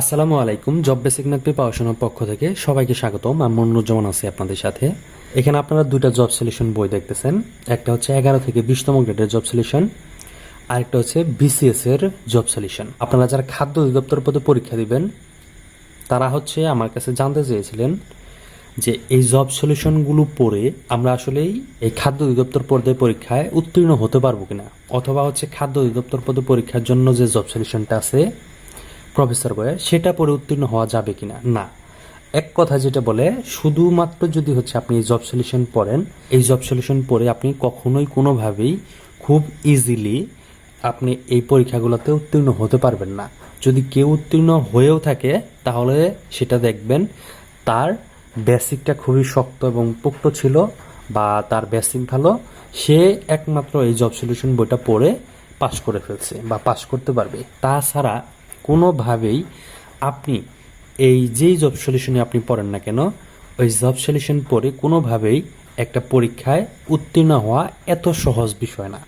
আসসালামু আলাইকুম job basic math প্রিপারেশনের পক্ষ থেকে সবাইকে স্বাগতম। আমি মনুরুজ্জামান আছি আপনাদের সাথে। এখানে আপনারা দুইটা জব সলিউশন বই দেখতেছেন। একটা হচ্ছে এগারো থেকে বিশতম গ্রেডের জব সলিউশন আরেকটা হচ্ছে বিসিএস এর জব সলিউশন আপনারা যারা খাদ্য অধিদপ্তর পদে পরীক্ষা দিবেন, তারা হচ্ছে আমার কাছে জানতে চেয়েছিলেন যে এই জব সলিউশনগুলো পড়ে আমরা আসলেই এই খাদ্য অধিদপ্তর পদে পরীক্ষায় উত্তীর্ণ হতে পারব কিনা, অথবা হচ্ছে খাদ্য অধিদপ্তর পদে পরীক্ষার জন্য যে জব সলিউশনটা আছে প্রফেসর বয়ে সেটা পরে উত্তীর্ণ হওয়া যাবে কিনা? না। এক কথা যেটা বলে, শুধুমাত্র যদি হচ্ছে আপনি জব সলিউশন পড়েন, এই জব সলিউশন পড়ে আপনি কখনোই কোনোভাবেই খুব ইজিলি আপনি এই পরীক্ষাগুলোতে উত্তীর্ণ হতে পারবেন না। যদি কেউ উত্তীর্ণ হয়েও থাকে, তাহলে সেটা দেখবেন তার বেসিকটা খুবই শক্ত এবং পোক্ত ছিল বা তার বেসিক ভালো। সে একমাত্র এই জব সলিউশন বইটা পড়ে পাশ করে ফেলছে বা পাশ করতে পারবে। তাছাড়া কোনোভাবেই আপনি এই যেই জব সলিউশনে আপনি পড়েন না কেন, ওই জব সলিউশন পড়ে কোনোভাবেই একটা পরীক্ষায় উত্তীর্ণ হওয়া এত সহজ বিষয় না।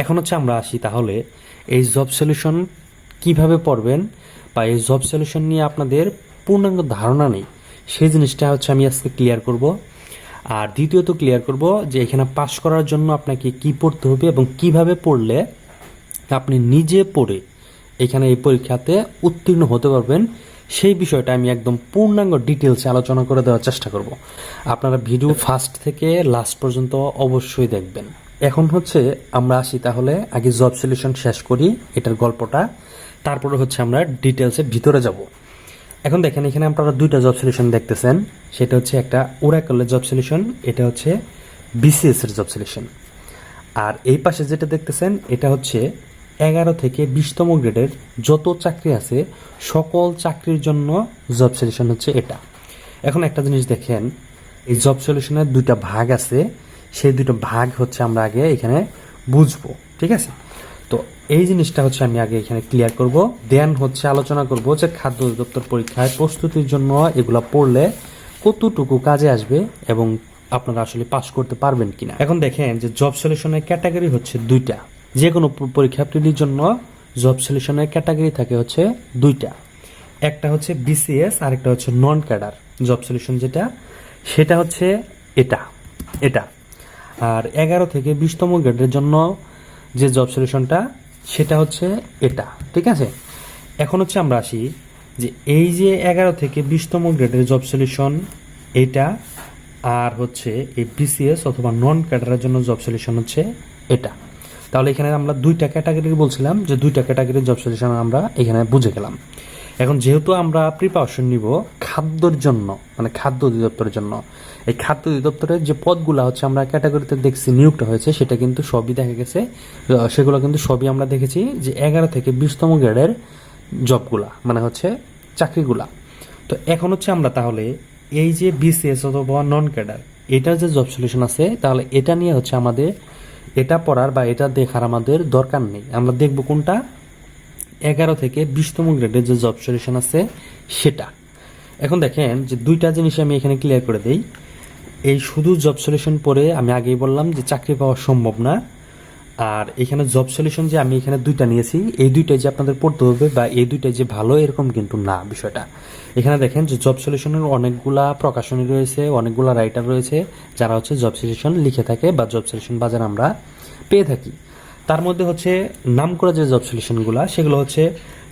এখন হচ্ছে আমরা আসি তাহলে এই জব সলিউশন কীভাবে পড়বেন বা এই জব সলিউশন নিয়ে আপনাদের পূর্ণাঙ্গ ধারণা নেই, সেই জিনিসটা হচ্ছে আমি আজকে ক্লিয়ার করব। আর দ্বিতীয়ত ক্লিয়ার করব যে এখানে পাশ করার জন্য আপনাকে কি পড়তে হবে এবং কীভাবে পড়লে আপনি নিজে পড়ে এখানে এই পরীক্ষাতে উত্তীর্ণ হতে পারবেন। সেই বিষয়টা আমি একদম পূর্ণাঙ্গ ডিটেলসে আলোচনা করে দেওয়ার চেষ্টা করব। আপনারা ভিডিও ফার্স্ট থেকে লাস্ট পর্যন্ত অবশ্যই দেখবেন। এখন হচ্ছে আমরা আসি তাহলে, আগে জব সলিউশন শেষ করি, এটার গল্পটা। তারপরে হচ্ছে আমরা ডিটেলসের ভিতরে যাব। এখন দেখেন, এখানে আপনারা দুইটা জব সলিউশন দেখতেছেন। সেটা হচ্ছে একটা ওরাকলের জব সলিউশন এটা হচ্ছে বিসিএস এর জব সলিউশন আর এই পাশে যেটা দেখতেছেন, এটা হচ্ছে এগারো থেকে বিশতম গ্রেডের যত চাকরি আছে, সকল চাকরির জন্য জব সলিউশন হচ্ছে এটা। এখন একটা জিনিস দেখেন, এই জব সলিউশনের দুইটা ভাগ আছে, সেই দুটো ভাগ হচ্ছে আমরা আগে এখানে বুঝব, ঠিক আছে? তো এই জিনিসটা হচ্ছে আমি আগে এখানে ক্লিয়ার করব দেন হচ্ছে আলোচনা করব যে খাদ্য অধিদপ্তর পরীক্ষায় প্রস্তুতির জন্য এগুলো পড়লে কতটুকু কাজে আসবে এবং আপনারা আসলে পাশ করতে পারবেন কিনা। এখন দেখেন যে জব সলিউশনের ক্যাটাগরি হচ্ছে দুইটা। যে কোনো পরীক্ষা পরীক্ষার্থীর জন্য জব সলিউশনের ক্যাটাগরি থাকে হচ্ছে দুইটা। একটা হচ্ছে বিসিএস আর একটা হচ্ছে নন ক্যাডার জব সলিউশন যেটা, সেটা হচ্ছে এটা এটা। আর এগারো থেকে বিশতম গ্রেডের জন্য যে জব সলিউশনটা সেটা হচ্ছে এটা, ঠিক আছে? এখন হচ্ছে আমরা আসি যে এই যে এগারো থেকে বিশতম গ্রেডের জব সলিউশন এটা আর হচ্ছে এই বিসিএস অথবা নন ক্যাডারের জন্য জব সলিউশন হচ্ছে এটা। তাহলে এখানে আমরা দুইটা ক্যাটাগরি বলছিলাম, যে দুইটা ক্যাটাগরির জব সলিউশন আমরা এখানে বুঝে গেলাম। এখন যেহেতু আমরা প্রিপারেশন নিব খাদ্যর জন্য মানে খাদ্য অধিদপ্তরের জন্য, এই খাদ্য অধিদপ্তরের যে পদগুলো হচ্ছে আমরা ক্যাটাগরিতে দেখছি নিয়োগটা হয়েছে, সেটা কিন্তু সবই দেখা গেছে সেগুলো কিন্তু সবই আমরা দেখেছি যে এগারো থেকে বিশতম গ্রেডের জবগুলা মানে হচ্ছে চাকরিগুলা। তো এখন হচ্ছে আমরা তাহলে এই যে বিসিএস অথবা নন ক্যাডার এটার যে জব সলিউশন আছে, তাহলে এটা নিয়ে হচ্ছে আমাদের এটা পড়ার বা এটা দেখার আমাদের দরকার নেই। আমরা দেখব কোনটা? এগারো থেকে বিশতম গ্রেডের যে জব সলিউশন আছে, সেটা। এখন দেখেন যে দুইটা জিনিস আমি এখানে ক্লিয়ার করে দিই। এই শুধু জব সলিউশন পড়ে আমি আগেই বললাম যে চাকরি পাওয়া সম্ভব না। আর এখানে জব সলিউশন যে আমি এখানে দুইটা নিয়েছি, এই দুইটাই যে আপনাদের পড়তে হবে বা এই দুইটাই যে ভালো, এরকম কিন্তু না বিষয়টা। এখানে দেখেন যে জব সলিউশনের অনেকগুলা প্রকাশনী রয়েছে, অনেকগুলা রাইটার রয়েছে, যারা হচ্ছে জব সলিউশন লিখে থাকে বা জব সলিউশন বাজার আমরা পেয়ে থাকি। তার মধ্যে হচ্ছে নাম করা যে জব সলিউশনগুলো সেগুলো হচ্ছে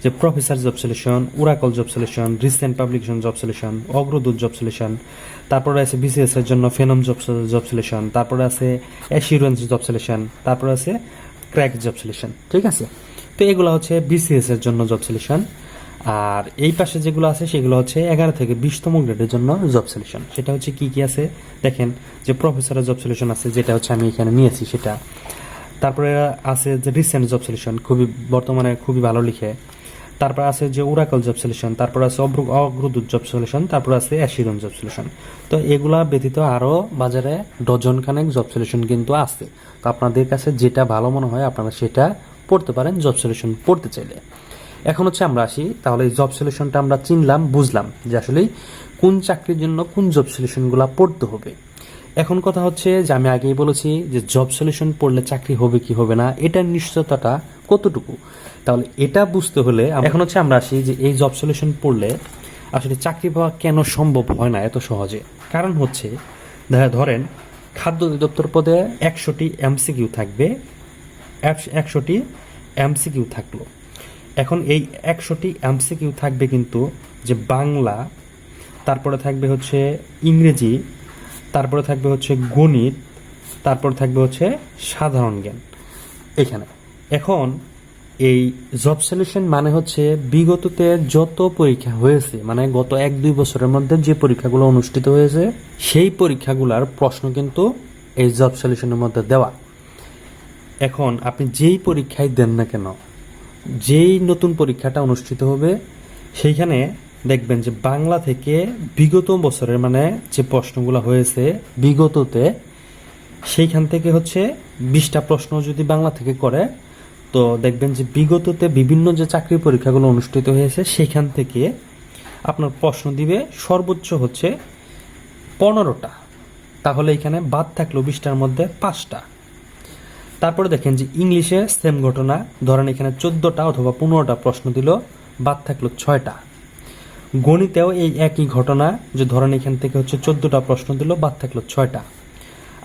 যে professor job solution Oracle job solution recent publication job solution Agradut job solution তারপরে আছে বিসিএস এর জন্য ফেনম জব জব সলিউশন তারপরে আছে অ্যাসিউরেন্স জব সলিউশন তারপরে আছে ক্র্যাক জব সলিউশন ঠিক আছে? তো এগুলো হচ্ছে বিসিএস এর জন্য জব সলিউশন আর এই পাশে যেগুলো আছে সেগুলো হচ্ছে এগারো থেকে বিশতম গ্রেডের জন্য জব সলিউশন সেটা হচ্ছে কি কি আছে? দেখেন যে প্রফেসরের জব সলিউশন আছে, যেটা হচ্ছে আমি এখানে নিয়েছি সেটা। তারপরে আছে যে রিসেন্ট জব সলিউশন খুবই বর্তমানে খুবই ভালো লিখে। তারপর আছে যে উরাকল জব সলিউশন তারপর আছে অগ্র- অগ্রদূত জব সলিউশন তারপর আছে অ্যাসিরন জব সলিউশন তো এগুলা ব্যতীত আরও বাজারে ডজন খানেক জব সলিউশন কিন্তু আছে। তো আপনাদের কাছে যেটা ভালো মনে হয়, আপনারা সেটা পড়তে পারেন, জব সলিউশন পড়তে চাইলে। এখন হচ্ছে আমরা আসি, তাহলে এই জব সলিউশনটা আমরা চিনলাম, বুঝলাম যে আসলে কোন চাকরির জন্য কোন জব সলিউশনগুলো পড়তে হবে। এখন কথা হচ্ছে যে আমি আগেই বলেছি যে জব সলিউশন পড়লে চাকরি হবে কি হবে না এটার নিশ্চয়তাটা কতটুকু? তাহলে এটা বুঝতে হলে এখন হচ্ছে আমরা আসি যে এই জব সলিউশন পড়লে আসলে চাকরি পাওয়া কেন সম্ভব হয় না এত সহজে? কারণ হচ্ছে ধরেন খাদ্য অধিদপ্তর পদে একশোটি এমসিকিউ থাকবে একশোটি এমসিকিউ থাকল। এখন এই একশোটি এমসিকিউ থাকবে কিন্তু যে বাংলা, তারপরে থাকবে হচ্ছে ইংরেজি, তারপরে থাকবে হচ্ছে গণিত, তারপরে থাকবে হচ্ছে সাধারণ জ্ঞান। এখানে। এখন এই জব সলিউশন মানে হচ্ছে বিগততে যত পরীক্ষা হয়েছে মানে গত এক, দুই বছরের মধ্যে যে পরীক্ষাগুলো অনুষ্ঠিত হয়েছে, সেই পরীক্ষাগুলোর প্রশ্ন কিন্তু এই জব সলিউশনের মধ্যে দেওয়া। এখন আপনি যেই পরীক্ষায় দেন না কেন, যেই নতুন পরীক্ষাটা অনুষ্ঠিত হবে, সেইখানে দেখবেন যে বাংলা থেকে বিগত বছরের মানে যে প্রশ্নগুলো হয়েছে বিগততে, সেইখান থেকে হচ্ছে বিশটা প্রশ্ন যদি বাংলা থেকে করে তো দেখবেন যে বিগততে বিভিন্ন যে চাকরি পরীক্ষাগুলো অনুষ্ঠিত হয়েছে, সেখান থেকে আপনার প্রশ্ন দিবে, সর্বোচ্চ হচ্ছে পনেরোটা। তাহলে এখানে বাদ থাকল বিশটার মধ্যে পাঁচটা। তারপরে দেখেন যে ইংলিশে সেম ঘটনা, ধরেন এখানে চোদ্দোটা অথবা পনেরোটা প্রশ্ন দিল, বাদ থাকল ছয়টা। গণিতেও এই একই ঘটনা, যে ধরেন এখান থেকে হচ্ছে চোদ্দোটা প্রশ্ন দিল, বাদ থাকল ছয়টা।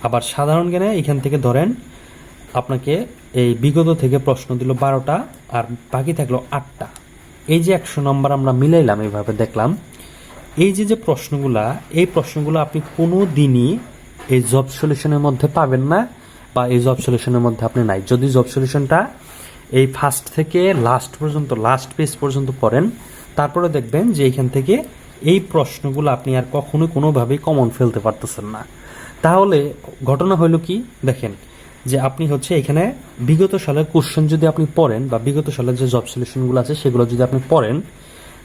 আবার সাধারণ জ্ঞানে এখান থেকে ধরেন আপনাকে এই বিগত থেকে প্রশ্ন দিল বারোটা আর বাকি থাকল আটটা। এই যে একশো নম্বর আমরা মিলাইলাম এইভাবে দেখলাম। এই যে যে প্রশ্নগুলা, এই প্রশ্নগুলো আপনি কোনো দিনই এই জব সলিউশনের মধ্যে পাবেন না বা এই জব সলিউশনের মধ্যে আপনি নাই। যদি জব সলিউশনটা এই ফার্স্ট থেকে লাস্ট পর্যন্ত লাস্ট পেজ পর্যন্ত পড়েন, তারপরে দেখবেন যে এখান থেকে এই প্রশ্নগুলো আপনি আর কখনোই কোনোভাবেই কমন ফেলতে পারতেছেন না। তাহলে ঘটনা হলো কি? দেখেন যে আপনি হচ্ছে এখানে বিগত সালের কোশ্চেন যদি আপনি পড়েন বা বিগত সালের যে জব সলিউশনগুলো আছে, সেগুলো যদি আপনি পড়েন,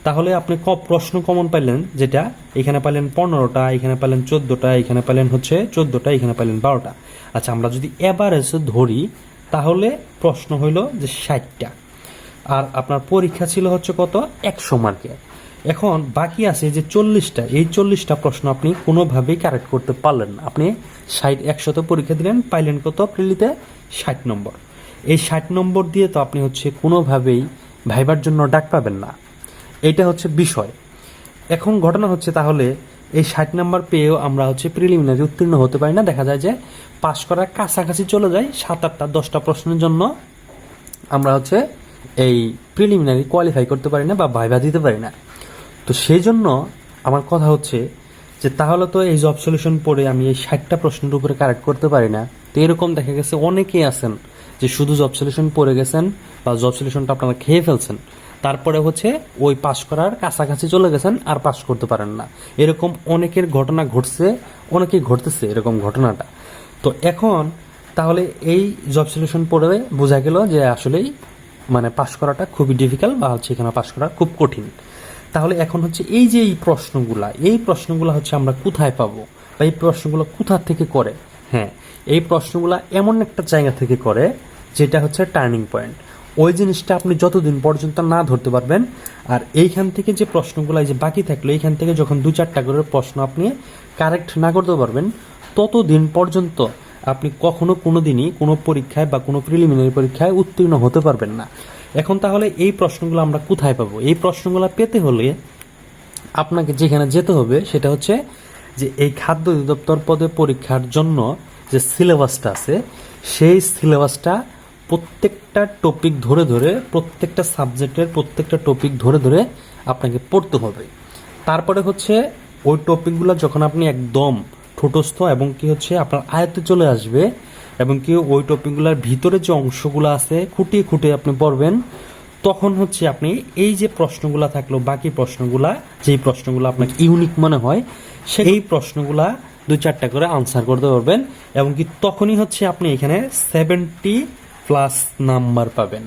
তাহলে আপনি ক প্রশ্ন কমন পাইলেন যেটা, এখানে পাইলেন পনেরোটা, এখানে পাইলেন চোদ্দোটা, এখানে পাইলেন হচ্ছে চোদ্দোটা, এখানে পাইলেন বারোটা। আচ্ছা আমরা যদি এভারেজে ধরি, তাহলে প্রশ্ন হইল যে ষাটটা। আর আপনার পরীক্ষা ছিল হচ্ছে কত? একশো মার্কের এখন বাকি আছে যে চল্লিশটা, এই চল্লিশটা প্রশ্ন আপনি কোনোভাবেই কারেক্ট করতে পারলেন আপনি ষাট একশত পরীক্ষা দিলেন, পাইলেন কত? প্রিলিতে ষাট নম্বর। এই ষাট নম্বর দিয়ে তো আপনি হচ্ছে কোনোভাবেই ভাইবার জন্য ডাক পাবেন না। এটা হচ্ছে বিষয়। এখন ঘটনা হচ্ছে তাহলে এই ষাট নাম্বার পেয়েও আমরা হচ্ছে প্রিলিমিনারি উত্তীর্ণ হতে পারি না। দেখা যায় যে পাশ করার কাছাকাছি চলে যায় সাত আটটা, দশটা প্রশ্নের জন্য। আমরা হচ্ছে এই প্রিলিমিনারি কোয়ালিফাই করতে পারি না বা ভাইবা দিতে পারি না। তো সেই জন্য আমার কথা হচ্ছে যে তাহলে তো এই জব সলিউশন পড়ে আমি এই ষাটটা প্রশ্নের উপরে কারেক্ট করতে পারি না। তো এরকম দেখা গেছে অনেকেই আছেন যে শুধু জব সলিউশন পড়ে গেছেন বা জব সলিউশনটা আপনারা খেয়ে ফেলছেন, তারপরে হচ্ছে ওই পাস করার কাছাকাছি চলে গেছেন আর পাস করতে পারেন না। এরকম অনেকের ঘটনা ঘটছে, অনেকেই ঘটতেছে এরকম ঘটনাটা। তো এখন তাহলে এই জব সলিউশন পড়ে বোঝা গেল যে আসলেই মানে পাস করাটা খুবই ডিফিকাল্ট বা হচ্ছে এখানে পাস করা খুব কঠিন। তাহলে এখন হচ্ছে এই যে এই প্রশ্নগুলা, এই প্রশ্নগুলো হচ্ছে আমরা কোথায় পাবো বা এই প্রশ্নগুলো কোথা থেকে করে? হ্যাঁ এই প্রশ্নগুলা এমন একটা জায়গা থেকে করে যেটা হচ্ছে টার্নিং পয়েন্ট ওই জিনিসটা আপনি যতদিন পর্যন্ত না ধরতে পারবেন, আর এইখান থেকে যে প্রশ্নগুলো যে বাকি থাকল, এইখান থেকে যখন দু চারটা করে প্রশ্ন আপনি কারেক্ট না করতে পারবেন, ততদিন পর্যন্ত আপনি কখনো কোনো দিনই কোনো পরীক্ষায় বা কোনো প্রিলিমিনারি পরীক্ষায় উত্তীর্ণ হতে পারবেন না। এখন তাহলে এই প্রশ্নগুলো আমরা কোথায় পাবো? এই প্রশ্নগুলো পেতে হলে আপনাকে যেখানে যেতে হবে সেটা হচ্ছে যে এই খাদ্য অধিদপ্তর পদে পরীক্ষার জন্য যে সিলেবাসটা আছে, সেই সিলেবাসটা প্রত্যেকটা টপিক ধরে ধরে, প্রত্যেকটা সাবজেক্টের প্রত্যেকটা টপিক ধরে ধরে আপনাকে পড়তে হবে। তারপরে হচ্ছে ওই টপিকগুলো যখন আপনি একদম ঠোঁটস্থ এবং কি হচ্ছে আপনার আয়ত্তে চলে আসবে এবং কি ওই টপিকগুলোর ভিতরে যে অংশগুলো আছে খুঁটিয়ে খুঁটিয়ে আপনি পড়বেন তখন হচ্ছে আপনি এই যে প্রশ্নগুলা থাকল বাকি প্রশ্নগুলা যেই প্রশ্নগুলো আপনাকে ইউনিক মনে হয় সেই প্রশ্নগুলা দু চারটা করে আনসার করতে পারবেন এবং কি তখনই হচ্ছে আপনি এখানে সেভেন্টি প্লাস নাম্বার পাবেন।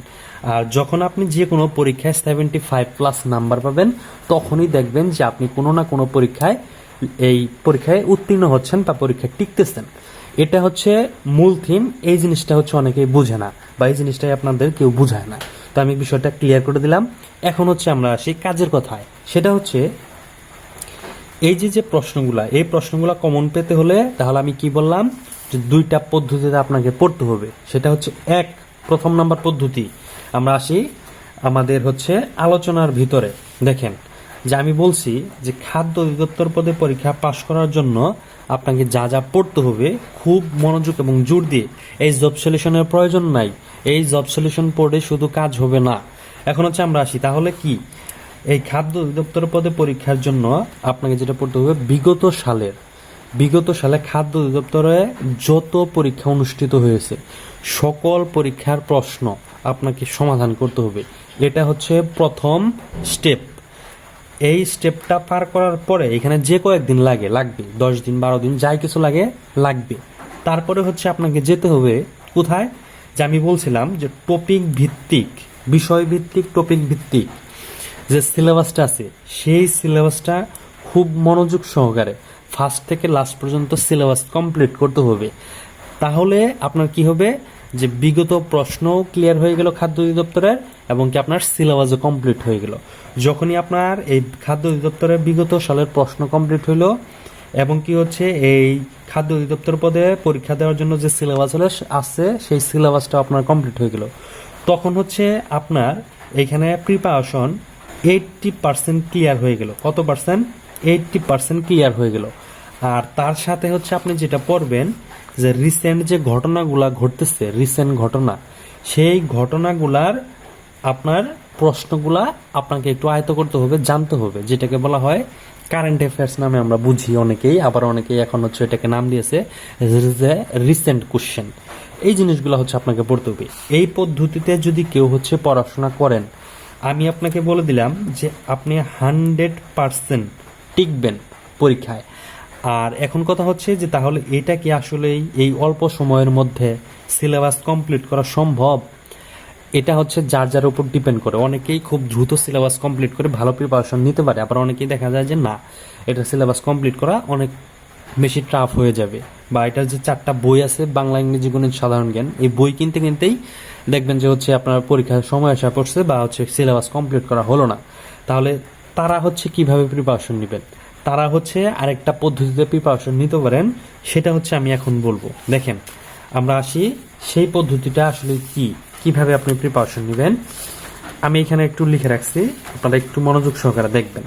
আর যখন আপনি যে কোনো পরীক্ষায় সেভেন্টি ফাইভ প্লাস নাম্বার পাবেন তখনই দেখবেন যে আপনি কোনো না কোনো পরীক্ষায় এই পরীক্ষায় উত্তীর্ণ হচ্ছেন বা পরীক্ষায় টিকতেছেন। এটা হচ্ছে মূল থিম এই জিনিসটা হচ্ছে অনেকেই বুঝে না বা এই জিনিসটাই আপনাদের কেউ বুঝায় না। তো আমি বিষয়টা ক্লিয়ার করে দিলাম। এখন হচ্ছে আমরা আসি কাজের কথায়। সেটা হচ্ছে, এই যে যে প্রশ্নগুলা, এই প্রশ্নগুলা কমন পেতে হলে তাহলে আমি কি বললাম? যে দুইটা পদ্ধতিতে আপনাকে পড়তে হবে। সেটা হচ্ছে এক, প্রথম নাম্বার পদ্ধতি। আমরা আসি আমাদের হচ্ছে আলোচনার ভিতরে। দেখেন, যে আমি বলছি যে খাদ্য অধিদপ্তর পদে পরীক্ষা পাশ করার জন্য আপনাকে যা যা পড়তে হবে, খুব মনোযোগ এবং জোর দিয়ে। এই জব সলিউশনের প্রয়োজন নাই। এই জব সলিউশন পড়ে শুধু কাজ হবে না। এখন হচ্ছে আমরা আসি, তাহলে কি? এই খাদ্য অধিদপ্তর পদে পরীক্ষার জন্য আপনাকে যেটা পড়তে হবে, বিগত সালের, বিগত সালে খাদ্য অধিদপ্তরে যত পরীক্ষা অনুষ্ঠিত হয়েছে, সকল পরীক্ষার প্রশ্ন আপনাকে সমাধান করতে হবে। এটা হচ্ছে প্রথম স্টেপ এই স্টেপটা পার করার পরে এখানে যে কয়েকদিন লাগে, লাগবে। দশ দিন, বারো দিন, যাই কিছু লাগে, লাগবে। তারপরে হচ্ছে আপনাকে যেতে হবে কোথায়? যে আমি বলছিলাম যে টপিক ভিত্তিক বিষয় ভিত্তিক টপিক ভিত্তিক যে সিলেবাসটা আছে, সেই সিলেবাসটা খুব মনোযোগ সহকারে ফার্স্ট থেকে লাস্ট পর্যন্ত সিলেবাস কমপ্লিট করতে হবে। তাহলে আপনার কি হবে? যে বিগত প্রশ্নও ক্লিয়ার হয়ে গেল খাদ্য অধিদপ্তরের এবং কি আপনার সিলেবাসও কমপ্লিট হয়ে গেল। যখনই আপনার এই খাদ্য অধিদপ্তরের বিগত সালের প্রশ্ন কমপ্লিট হইল এবং কি হচ্ছে, এই খাদ্য অধিদপ্তর পদে পরীক্ষা দেওয়ার জন্য যে সিলেবাস হলে আছে, সেই সিলেবাসটা আপনার কমপ্লিট হয়ে গেল। তখন হচ্ছে আপনার এখানে প্রিপারেশন এইটটি পার্সেন্ট ক্লিয়ার হয়ে গেল। কত পার্সেন্ট এইটটি পার্সেন্ট ক্লিয়ার হয়ে গেল। আর তার সাথে হচ্ছে আপনি যেটা পড়বেন যে রিসেন্ট যে ঘটনাগুলা ঘটতেছে রিসেন্ট ঘটনা, সেই ঘটনাগুলার আপনার প্রশ্নগুলা আপনাকে একটু আয়ত্ত করতে হবে, জানতে হবে। যেটাকে বলা হয় কারেন্ট অ্যাফেয়ার্স নামে আমরা বুঝি অনেকেই, আবার অনেকেই এখন হচ্ছে এটাকে নাম দিয়েছে রিসেন্ট কোশ্চেন এই জিনিসগুলো হচ্ছে আপনাকে পড়তে হবে। এই পদ্ধতিতে যদি কেউ হচ্ছে পড়াশোনা করেন, আমি আপনাকে বলে দিলাম যে আপনি হান্ড্রেড পারসেন্ট টিকবেন পরীক্ষায়। আর এখন কথা হচ্ছে যে তাহলে এটা কি আসলেই এই অল্প সময়ের মধ্যে সিলেবাস কমপ্লিট করা সম্ভব? এটা হচ্ছে যার যার উপর ডিপেন্ড করে। অনেকেই খুব দ্রুত সিলেবাস কমপ্লিট করে ভালো প্রিপারেশন নিতে পারে, আবার অনেকেই দেখা যায় যে না, এটা সিলেবাস কমপ্লিট করা অনেক বেশি টাফ হয়ে যাবে। বা এটার যে চারটা বই আছে, বাংলা, ইংরেজি, গণিত, সাধারণ জ্ঞান, এই বই কিনতে কিনতেই দেখবেন যে হচ্ছে আপনার পরীক্ষার সময় আসা পড়ছে বা হচ্ছে সিলেবাস কমপ্লিট করা হলো না। তাহলে তারা হচ্ছে কীভাবে প্রিপারেশন নেবেন? তারা হচ্ছে আরেকটা পদ্ধতিতে প্রিপারেশন নিতে পারেন, সেটা হচ্ছে আমি এখন বলব। দেখেন, আমরা আসি, সেই পদ্ধতিটা আসলে কি? কীভাবে আপনি প্রিপারেশন নেবেন? আমি এখানে একটু লিখে রাখছি, আপনারা একটু মনোযোগ সহকারে দেখবেন।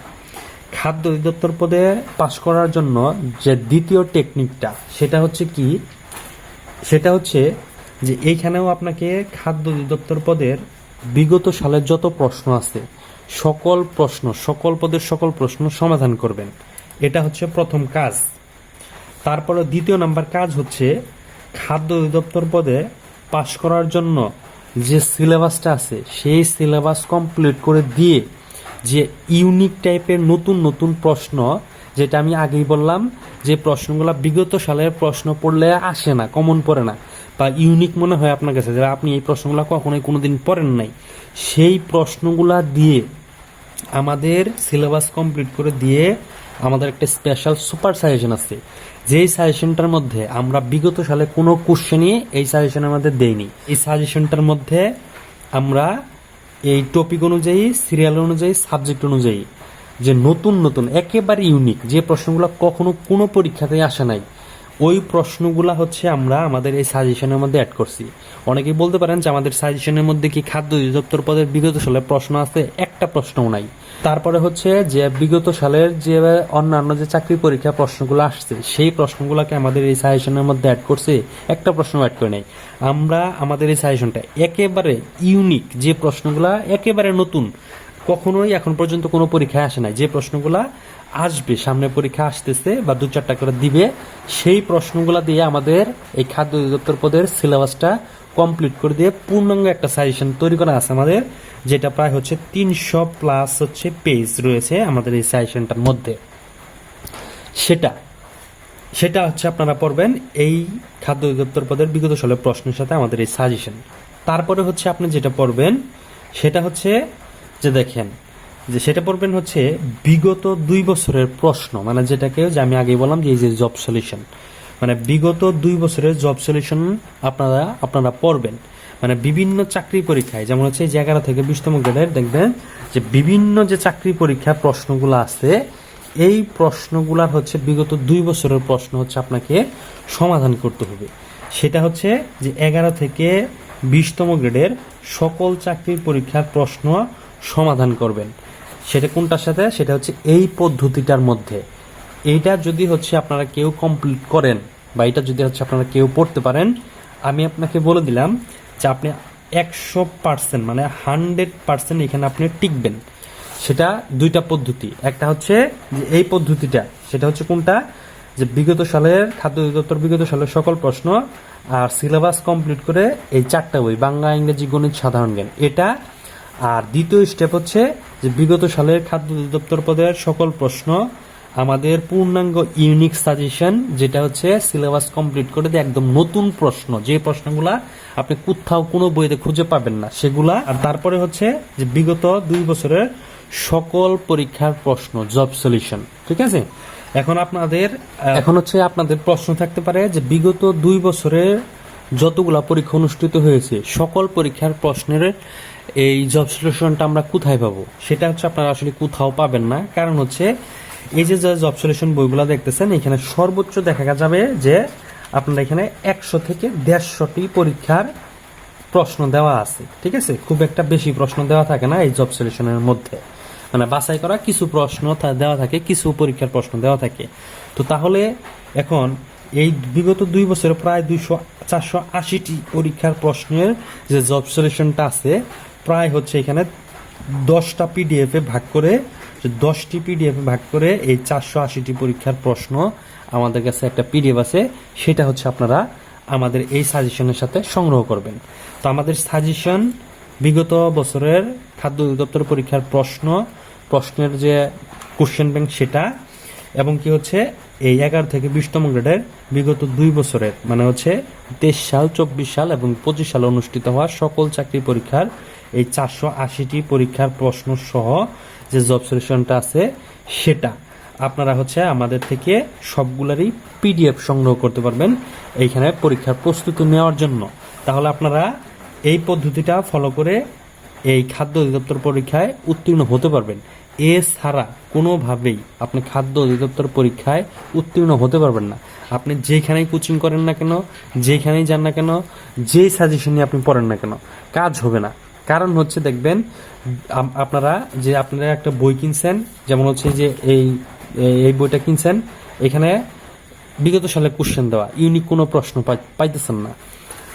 খাদ্য অধিদপ্তর পদে পাশ করার জন্য যে দ্বিতীয় টেকনিকটা সেটা হচ্ছে কি? সেটা হচ্ছে যে এইখানেও আপনাকে খাদ্য অধিদপ্তর পদের বিগত সালের যত প্রশ্ন আছে, সকল প্রশ্ন, সকল পদের সকল প্রশ্ন সমাধান করবেন। এটা হচ্ছে প্রথম কাজ। তারপরে দ্বিতীয় নাম্বার কাজ হচ্ছে খাদ্য অধিদপ্তর পদে পাশ করার জন্য যে সিলেবাসটা আছে, সেই সিলেবাস কমপ্লিট করে দিয়ে যে ইউনিক টাইপের নতুন নতুন প্রশ্ন, যেটা আমি আগেই বললাম, যে প্রশ্নগুলো বিগত সালের প্রশ্ন পড়লে আসে না কমন পড়ে না, বা ইউনিক মনে হয় আপনার কাছে যে আপনি এই প্রশ্নগুলো কখনোই কোনো দিন পড়েন নাই। সেই প্রশ্নগুলা দিয়ে আমাদের সিলেবাস কমপ্লিট করে দিয়ে আমাদের একটা স্পেশাল সুপার সাজেশন আছে। যেই সাজেশনটার মধ্যে আমরা বিগত সালে কোনো কোশ্চেনই এই সাজেশন আমাদের দেইনি। এই সাজেশনটার মধ্যে আমরা এই টপিক অনুযায়ী সিরিয়াল অনুযায়ী সাবজেক্ট অনুযায়ী যে নতুন নতুন, একেবারে ইউনিক যে প্রশ্নগুলো কখনো কোনো পরীক্ষাতেই আসে নাই ওই প্রশ্নগুলো হচ্ছে আমরা আমাদের এই সাজেশনের মধ্যে অ্যাড করছি। অনেকেই বলতে পারেন যে আমাদের সাজেশনের মধ্যে কি খাদ্য অধিদপ্তর পদের বিগত সালের প্রশ্ন আছে? একটা প্রশ্নও নাই। তারপরে হচ্ছে যে বিগত সালের যে অন্যান্য যে চাকরি পরীক্ষা প্রশ্নগুলো আসছে, সেই প্রশ্নগুলোকে আমাদের এই সাজেশনের মধ্যে অ্যাড করছে, একটা প্রশ্ন অ্যাড করে নেই। আমরা আমাদের এই সাজেশনটা একেবারে ইউনিক যে প্রশ্নগুলা একেবারে নতুন, কখনোই এখন পর্যন্ত কোনো পরীক্ষায় আসে নাই। যে প্রশ্নগুলা আসবে, সামনে পরীক্ষা আসতেছে বা দু চারটা করে দিবে, সেই প্রশ্নগুলা দিয়ে আমাদের এই খাদ্য অধিদপ্তর পদের সিলেবাসটা কমপ্লিট করে দিয়ে পূর্ণাঙ্গ একটা সাজেশন তৈরি করা আছে আমাদের, যেটা প্রায় হচ্ছে তিনশো প্লাস হচ্ছে পেজ রয়েছে আমাদের এই সাজেশনটার মধ্যে। সেটা সেটা হচ্ছে আপনারা পড়বেন এই খাদ্য অধিদপ্তর পদের বিগত সালের প্রশ্নের সাথে আমাদের এই সাজেশন তারপরে হচ্ছে আপনি যেটা পড়বেন, সেটা হচ্ছে যে দেখেন যে সেটা পড়বেন হচ্ছে বিগত দুই বছরের প্রশ্ন মানে যেটাকে যে আমি আগে বললাম যে এই যে জব সলিউশন মানে বিগত দুই বছরের জব সলিউশন আপনারা আপনারা পড়বেন। মানে বিভিন্ন চাকরি পরীক্ষায়, যেমন হচ্ছে যে এগারো থেকে বিশতম গ্রেডের, দেখবেন যে বিভিন্ন যে চাকরি পরীক্ষা প্রশ্নগুলো আছে, এই প্রশ্নগুলার হচ্ছে বিগত দুই বছরের প্রশ্ন হচ্ছে আপনাকে সমাধান করতে হবে। সেটা হচ্ছে যে এগারো থেকে বিশতম গ্রেডের সকল চাকরির পরীক্ষার প্রশ্ন সমাধান করবেন। সেটা কোনটার সাথে? সেটা হচ্ছে এই পদ্ধতিটার মধ্যে। এইটা যদি হচ্ছে আপনারা কেউ কমপ্লিট করেন বা এটা যদি হচ্ছে আপনারা কেউ পড়তে পারেন, আমি আপনাকে বলে দিলাম যে আপনি একশো পার্সেন্ট মানে হান্ড্রেড পার্সেন্ট এখানে আপনি টিকবেন। সেটা দুইটা পদ্ধতি। একটা হচ্ছে যে এই পদ্ধতিটা, সেটা হচ্ছে কোনটা? যে বিগত সালের খাদ্য অধিদপ্তর, বিগত সালের সকল প্রশ্ন আর সিলেবাস কমপ্লিট করে এই চারটা বই, বাংলা, ইংরেজি, গণিত, সাধারণ জ্ঞান, এটা আর দ্বিতীয় স্টেপ হচ্ছে যে বিগত সালের খাদ্য অধিদপ্তর পদের সকল প্রশ্ন, আমাদের পূর্ণাঙ্গ ইউনিক সাজেশন যেটা হচ্ছে সিলেবাস কমপ্লিট করে দিয়ে একদম নতুন প্রশ্ন। যে প্রশ্নগুলা আপনি কোথাও কোনো বইতে খুঁজে পাবেন না, সেগুলা। আর তারপরে হচ্ছে যে বিগত দুই বছরের সকল পরীক্ষার প্রশ্ন জব সলিউশন ঠিক আছে? এখন আপনাদের এখন হচ্ছে আপনাদের প্রশ্ন থাকতে পারে যে বিগত দুই বছরের যতগুলা পরীক্ষা অনুষ্ঠিত হয়েছে, সকল পরীক্ষার প্রশ্নের এই জব সলিউশনটা আমরা কোথায় পাবো? সেটা হচ্ছে আপনারা আসলে কোথাও পাবেন না। কারণ হচ্ছে, এই যে জব সলিউশন বইগুলা দেখতেছেন, এখানে সর্বোচ্চ দেখা যাবে যে আপনারা এখানে একশো থেকে দেড়শোটি পরীক্ষার প্রশ্ন দেওয়া আছে। ঠিক আছে? খুব একটা বেশি প্রশ্ন দেওয়া থাকে না এই জব সলিউশনের মধ্যে। মানে বাছাই করা কিছু প্রশ্ন দেওয়া থাকে, কিছু পরীক্ষার প্রশ্ন দেওয়া থাকে। তো তাহলে এখন এই বিগত দুই বছরে প্রায় দুইশো, চারশো আশিটি পরীক্ষার প্রশ্নের যে জব সলিউশনটা আছে প্রায় হচ্ছে এখানে দশটা পিডিএফ ভাগ করে দশটি পিডিএফ ভাগ করে এই চারশো আশিটি পরীক্ষার প্রশ্ন আমাদের কাছে একটা পিডিএফ আছে, সেটা হচ্ছে আপনারা আমাদের এই সাজেশনের সাথে সংগ্রহ করবেন। তো আমাদের সাজেশন বিগত বছরের খাদ্য অধিদপ্তর পরীক্ষার প্রশ্ন, প্রশ্নের যে কোশ্চেন ব্যাংক সেটা, এবং কি হচ্ছে, এই এগারো থেকে বিশতম গ্রেডের বিগত দুই বছরের মানে হচ্ছে তেইশ সাল, চব্বিশ সাল এবং পঁচিশ সালে অনুষ্ঠিত হওয়া সকল চাকরি পরীক্ষার এই চারশো আশিটি পরীক্ষার প্রশ্ন সহ যে জব সলিউশনটা আছে, সেটা আপনারা হচ্ছে আমাদের থেকে সবগুলারই পিডিএফ সংগ্রহ করতে পারবেন এইখানে পরীক্ষার প্রস্তুতি নেওয়ার জন্য। তাহলে আপনারা এই পদ্ধতিটা ফলো করে এই খাদ্য অধিদপ্তর পরীক্ষায় উত্তীর্ণ হতে পারবেন। এছাড়া কোনোভাবেই আপনি খাদ্য অধিদপ্তর পরীক্ষায় উত্তীর্ণ হতে পারবেন না। আপনি যেখানেই কোচিং করেন না কেন, যেখানেই যান না কেন, যেই সাজেশনই আপনি পড়েন না কেন, কাজ হবে না। কারণ হচ্ছে দেখবেন আপনারা যে আপনারা একটা বই কিনছেন, যেমন হচ্ছে যে এই এই বইটা কিনছেন, এখানে বিগত সালে কোশ্চেন দেওয়া ইউনিক কোনো প্রশ্ন পাই- পাইতেছেন না।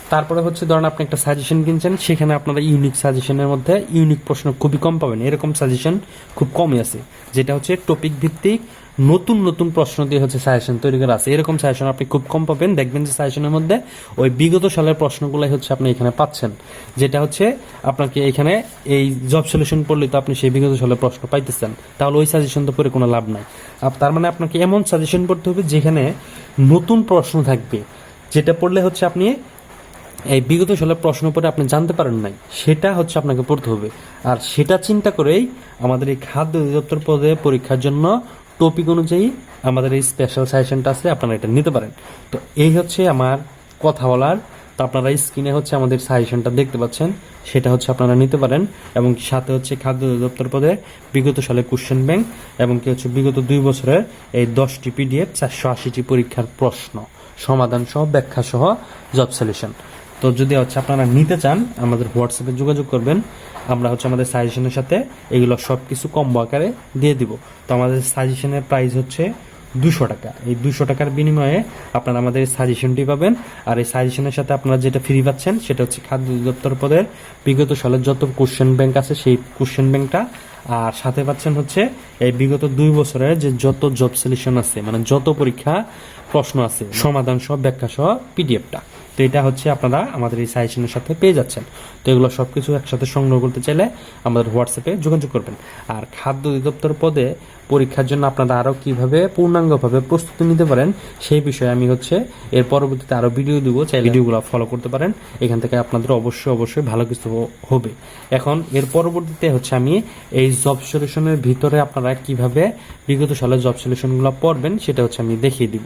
তারপরে হচ্ছে ধরেন আপনি একটা সাজেশন কিনছেন, সেখানে আপনারা ইউনিক সাজেশনের মধ্যে ইউনিক প্রশ্ন খুবই কম পাবেন। এরকম সাজেশন খুব কমই আছে, যেটা হচ্ছে টপিক ভিত্তিক নতুন নতুন প্রশ্ন দিয়ে হচ্ছে সাজেশন তৈরি করা আছে। এরকম সাজেশন আপনি খুব কম পাবেন। দেখবেন যে সাজেশনের মধ্যে ওই বিগত সালের প্রশ্নগুলাই হচ্ছে আপনি এখানে পাচ্ছেন। যেটা হচ্ছে আপনাকে এখানে এই জব সলিউশন পড়লে তো আপনি সেই বিগত সালের প্রশ্ন পাইতেছেন। তাহলে ওই সাজেশন তো পরে কোনো লাভ নাই। তার মানে আপনাকে এমন সাজেশন পড়তে হবে যেখানে নতুন প্রশ্ন থাকবে। যেটা পড়লে হচ্ছে আপনি এই বিগত সালের প্রশ্ন পরে আপনি জানতে পারেন নাই। সেটা হচ্ছে আপনাকে পড়তে হবে। আর সেটা চিন্তা করেই আমাদের এই খাদ্য অধিদপ্তর পদে পরীক্ষার জন্য টপিক অনুযায়ী আমাদের এই স্পেশাল সাজেশনটা আছে, আপনারা এটা নিতে পারেন। তো এই হচ্ছে আমার কথা বলার। তো আপনারা স্ক্রিনে হচ্ছে আমাদের সাজেশনটা দেখতে পাচ্ছেন, সেটা হচ্ছে আপনারা নিতে পারেন। এবং সাথে হচ্ছে খাদ্য অধিদপ্তর পদে বিগত সালে কোশ্চেন ব্যাংক এবং কি হচ্ছে বিগত দুই বছরের এই দশটি পিডিএফ চারশো আশিটি পরীক্ষার প্রশ্ন, সমাধান সহ, ব্যাখ্যা সহ জব সলিউশন তো যদি হচ্ছে আপনারা নিতে চান, আমাদের হোয়াটসঅ্যাপে যোগাযোগ করবেন। আমরা হচ্ছে আমাদের সাজেশনের সাথে এগুলো সব কিছু কম্বো আকারে দিয়ে দিব। তো আমাদের সাজেশনের প্রাইস হচ্ছে দুশো টাকা। এই দুশো টাকার বিনিময়ে আপনারা আমাদের সাজেশনটি পাবেন। আর এই সাজেশনের সাথে আপনারা যেটা ফ্রি পাচ্ছেন, সেটা হচ্ছে খাদ্য অধিদপ্তর পদের বিগত সালের যত কোশ্চেন ব্যাংক আছে, সেই কোশ্চেন ব্যাংকটা আর সাথে পাচ্ছেন হচ্ছে এই বিগত দুই বছরের যে যত জব সলিউশন আছে মানে যত পরীক্ষা প্রশ্ন আছে, সমাধান সহ, ব্যাখ্যা সহ পিডিএফটা তো এটা হচ্ছে আপনারা আমাদের এই সাজেশনের সাথে পেয়ে যাচ্ছেন। তো এগুলো সব কিছু একসাথে সংগ্রহ করতে চাইলে আমাদের হোয়াটসঅ্যাপে যোগাযোগ করবেন। আর খাদ্য অধিদপ্তর পদে পরীক্ষার জন্য আপনারা আরও কীভাবে পূর্ণাঙ্গভাবে প্রস্তুতি নিতে পারেন, সেই বিষয়ে আমি হচ্ছে এর পরবর্তীতে আরও ভিডিও দিব। চাই ভিডিওগুলো ফলো করতে পারেন। এখান থেকে আপনাদের অবশ্যই অবশ্যই ভালো কিছু হবে। এখন এর পরবর্তীতে হচ্ছে আমি এই জব সলিউশনের ভিতরে আপনারা কীভাবে বিগত সালের জব সলিউশনগুলো পড়বেন, সেটা হচ্ছে আমি দেখিয়ে দিব।